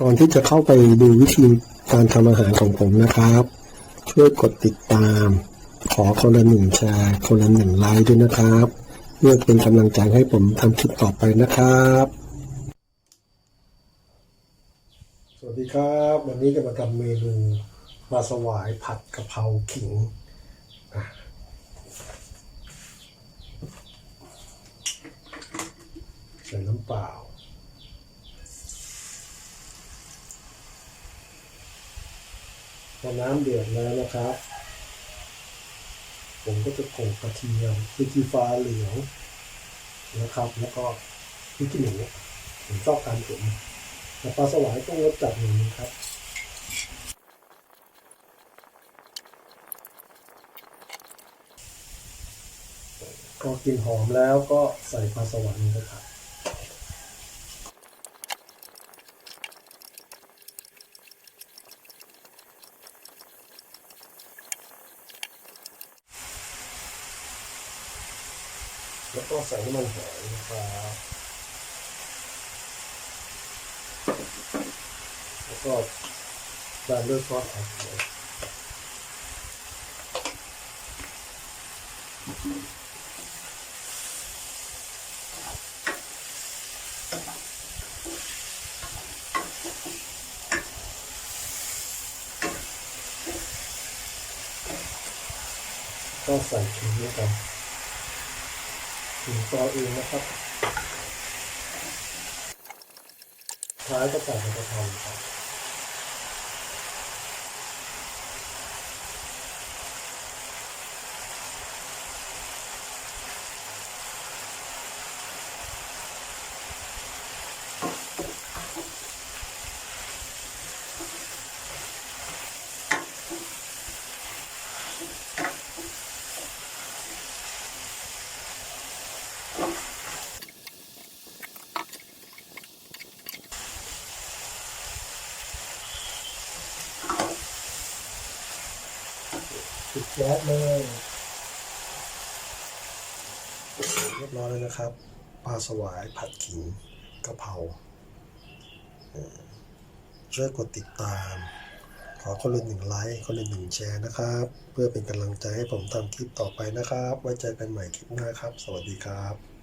ก่อนที่จะเข้าไปดูวิธีการทำอาหารของผมนะครับ ช่วยกดติดตาม ขอคนละหนึ่งแชร์คนละหนึ่งไลค์ด้วยนะครับเพื่อเป็นกำลังใจให้ผมทำคลิปต่อไปนะครับ สวัสดีครับ วันนี้จะมาทำเมนูปลาสวายผัดกะเพราขิงใส่น้ำเปล่า พอน้ำเดือดแล้วนะครับ ผมก็จะโขลกกระเทียมพริกชี้ฟ้าเหลืองนะครับ แล้วก็พริกขี้หนูผมชอบการผมแต่ปลาสวายต้องรสจัดหนึ่งครับก็กลินหอมแล้วก็ใส่ปลาสวายลงไปครับ แล้วก็ใส่น้ำมันหอยนะครับแล้วก็ตามด้วยซอสอยเจียวก็ใส่ขิงด้วยกัน ถึงซอยเองนะครับท้ายก็ใส่กระเทียมครับ ปิดแก๊สเลยเรียบร้อยแล้วนะครับปลาสวายผัดขิงกะเพราช่วยกดติดตาม ขอคนละหนึ่งไลค์คนละหนึ่งแชร์นะครับ เพื่อเป็นกำลังใจให้ผมทำคลิปต่อไปนะครับ ไว้เจอกันใหม่คลิปหน้าครับ สวัสดีครับ